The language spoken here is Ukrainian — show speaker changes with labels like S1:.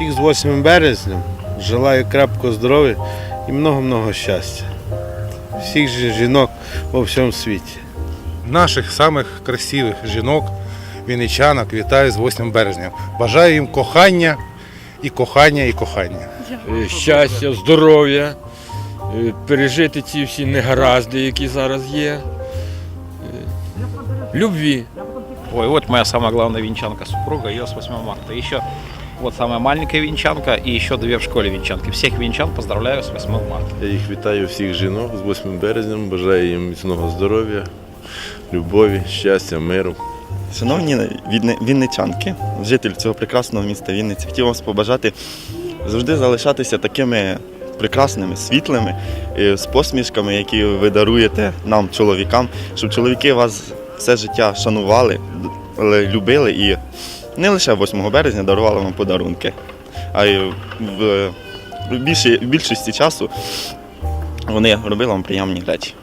S1: 8 березнем. Желаю крепкого здоров'я і много-много щастя. Всіх же жінок во всьому світі.
S2: Наших самих красивих жінок, вінничанок, вітаю з 8 березня. Бажаю їм кохання і кохання, і кохання.
S3: Е, щастя, здоров'я, е, пережити ці всі негаразди, які зараз є. е, Любві.
S4: Ой, вот моя самая главная венчанка супруга, ее с 8 марта. Еще вот самая маленькая венчанка и еще две в школе венчанки. Всех венчан поздравляю с 8 марта.
S5: Я їх вітаю всіх жінок з 8 березням, бажаю їм міцного здоров'я, любові, щастя, миру.
S6: Шановні вінничанки, жителі цього прекрасного міста Вінниці, хотів вам побажати завжди залишатися такими прекрасними, світлими, е, з посмішками, які ви даруєте нам, чоловікам, щоб чоловіки вас все життя шанували, д- любили і не лише 8 березня дарували вам подарунки, а й в більшості часу вони робили вам приємні речі.